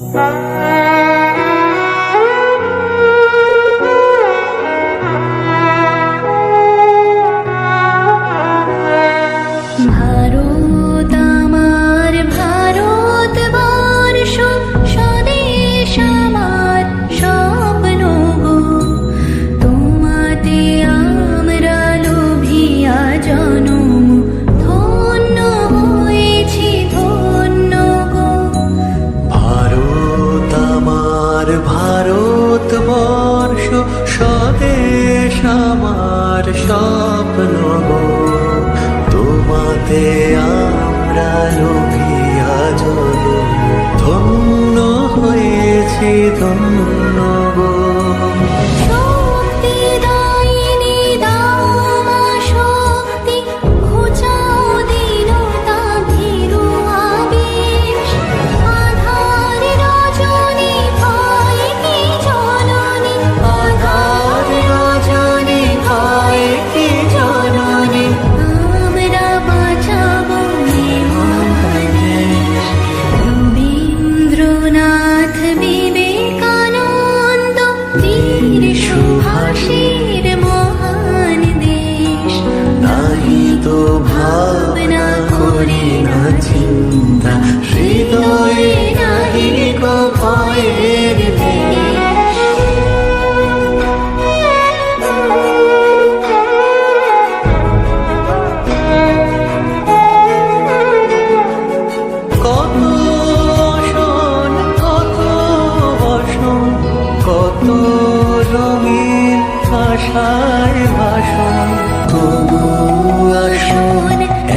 아! স্বপ্ন। তোমাতে সুভাষীর মহান দেশ। নাহি তো ভাবনা করি না চিন্তা ভাষণ তবু আসুন।